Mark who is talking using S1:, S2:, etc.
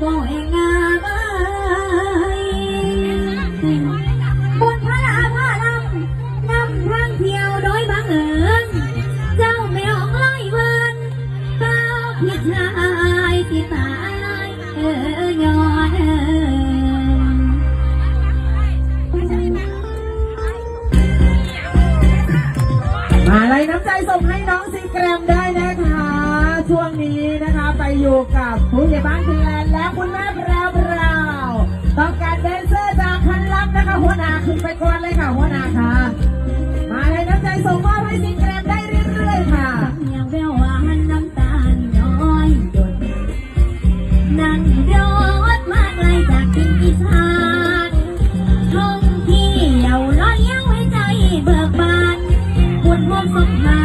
S1: บนพระลาพระลำนำทางเที่ยวโดยบังเอิเจ้าแมวไล่เวินเจ้าผิดลยที่ตายเออยอนเอ
S2: มาเลยน้ำใจส่งให้น้องซีแกรมได้นะ งนี้นะคะ ไปอยู่กับผู้ใหญ่บ้านคุณแลนและคุณแม่แพรวพราวต้องการแดนเซอร์จากคันลับนะคะ หัวหน้าขึ้นไปก่อนเลยค่ะหัวหน้าค่ะ มาใลยน้ำใจส่งมอบให้สิงแกรมได้เรื่อยๆค่ะ
S1: มันสมา